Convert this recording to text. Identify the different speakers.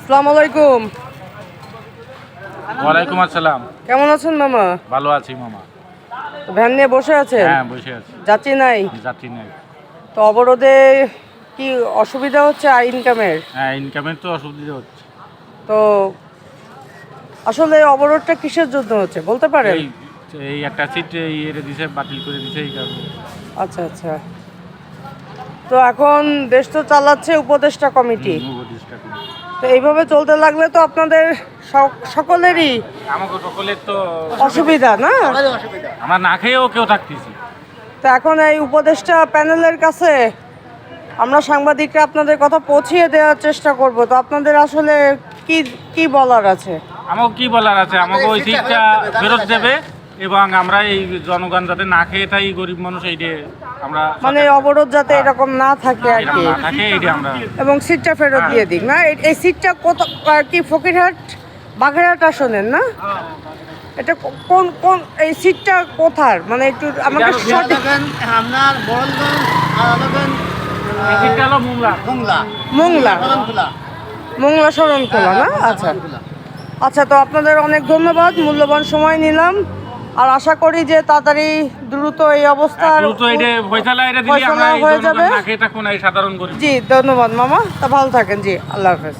Speaker 1: আসসালামু আলাইকুম।
Speaker 2: ওয়ালাইকুম আসসালাম।
Speaker 1: কেমন আছেন মামা?
Speaker 2: ভালো আছি মামা।
Speaker 1: ভ্যান নিয়ে বসে আছেন?
Speaker 2: হ্যাঁ বসে আছি।
Speaker 1: যাত্রী নাই?
Speaker 2: যাচ্ছি নাই।
Speaker 1: তো অবরোধে কি অসুবিধা হচ্ছে আর ইনকামের?
Speaker 2: হ্যাঁ ইনকামের তো অসুবিধা হচ্ছে।
Speaker 1: তো আসলে অবরোধটা কিসের জন্য হচ্ছে বলতে পারেন?
Speaker 2: এই এই একটা সিট ইয়ে দিছে বাতিল করে দিছে এই কারণে।
Speaker 1: আচ্ছা আচ্ছা। তো এখন দেশ তো চালাচ্ছে উপদেষ্টা কমিটি। তো এইভাবে চলতে লাগলে তো আপনাদের সক- সকলেরই
Speaker 2: আমাকে সকলের তো
Speaker 1: অসুবিধা না?
Speaker 2: আমরা না খেয়েও কেউ থাকতেছি।
Speaker 1: তো এখন এই উপদেষ্টা প্যানেলের কাছে আমরা সাংবাদিকরা আপনাদের কথা পৌঁছিয়ে দেওয়ার চেষ্টা করব। তো আপনাদের আসলে কি কি বলার আছে?
Speaker 2: আমাকে কি বলার আছে? আমাকে ওই সিটটা ফেরত দেবে। এবং আমরা এই জনগণ যাতে না খেয়ে থাকি গরিব মানুষ এইটে আমরা
Speaker 1: মানে অবরোধ যাতে এরকম না থাকে আর কি।
Speaker 2: থাকে এইটা আমরা
Speaker 1: এবং সিটটা ফেরত দিয়ে দিক না এই- এই সিটটা কত আর কি ফকিরহাট? বাগেরহাট আসনের না? এটা কোন কোন এই সিটটা কোথার? মানে একটু আমাকে সঠিক
Speaker 3: আপনার
Speaker 2: এই মোংলা।
Speaker 3: মোংলা।
Speaker 1: মোংলা। মোংলা শরণখোলা না? আচ্ছা। আচ্ছা তো আপনাদের অনেক ধন্যবাদ। মূল্যবান সময় নিলাম। আর আশা করি যে তাড়াতাড়ি দ্রুত এই অবস্থার হয়ে
Speaker 2: জনগণ
Speaker 1: যাবে। জি ধন্যবাদ মামা। তা ভালো থাকেন জি আল্লাহ হাফেজ।